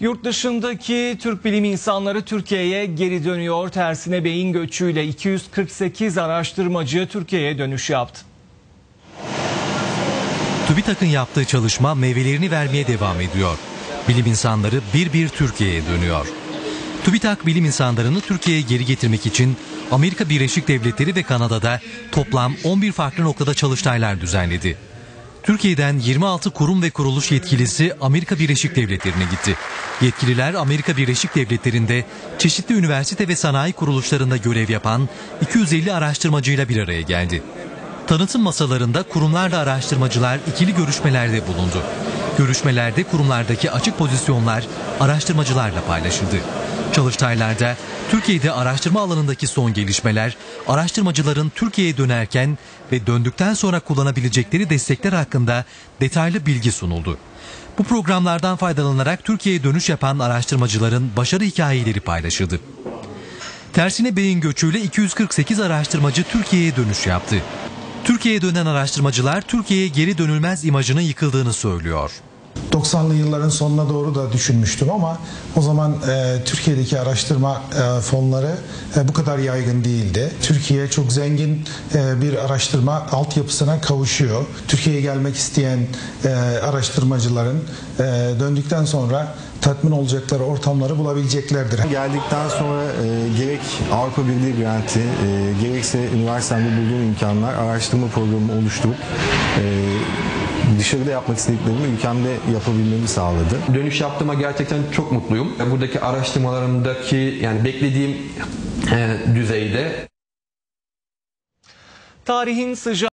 Yurt dışındaki Türk bilim insanları Türkiye'ye geri dönüyor. Tersine beyin göçüyle 248 araştırmacı Türkiye'ye dönüş yaptı. TÜBİTAK'ın yaptığı çalışma meyvelerini vermeye devam ediyor. Bilim insanları bir bir Türkiye'ye dönüyor. TÜBİTAK bilim insanlarını Türkiye'ye geri getirmek için Amerika Birleşik Devletleri ve Kanada'da toplam 11 farklı noktada çalıştaylar düzenledi. Türkiye'den 26 kurum ve kuruluş yetkilisi Amerika Birleşik Devletleri'ne gitti. Yetkililer Amerika Birleşik Devletleri'nde çeşitli üniversite ve sanayi kuruluşlarında görev yapan 250 araştırmacıyla bir araya geldi. Tanıtım masalarında kurumlarla araştırmacılar ikili görüşmelerde bulundu. Görüşmelerde kurumlardaki açık pozisyonlar araştırmacılarla paylaşıldı. Çalıştaylarda Türkiye'de araştırma alanındaki son gelişmeler, araştırmacıların Türkiye'ye dönerken ve döndükten sonra kullanabilecekleri destekler hakkında detaylı bilgi sunuldu. Bu programlardan faydalanarak Türkiye'ye dönüş yapan araştırmacıların başarı hikayeleri paylaşıldı. Tersine beyin göçüyle 248 araştırmacı Türkiye'ye dönüş yaptı. Türkiye'ye dönen araştırmacılar Türkiye'ye geri dönülmez imajının yıkıldığını söylüyor. 90'lı yılların sonuna doğru da düşünmüştüm ama o zaman e, Türkiye'deki araştırma e, fonları e, bu kadar yaygın değildi. Türkiye çok zengin e, bir araştırma altyapısına kavuşuyor. Türkiye'ye gelmek isteyen e, araştırmacıların e, döndükten sonra tatmin olacakları ortamları bulabileceklerdir. Geldikten sonra e, gerek Avrupa Birliği granti, e, gerekse üniversitemde bulduğum imkanlar araştırma programı oluşturup e, dışarıda yapmak istediklerimi ülkemde yapabilmemi sağladı. Dönüş yaptığıma gerçekten çok mutluyum. Buradaki araştırmalarımdaki yani beklediğim e, düzeyde Tarihin sıcağı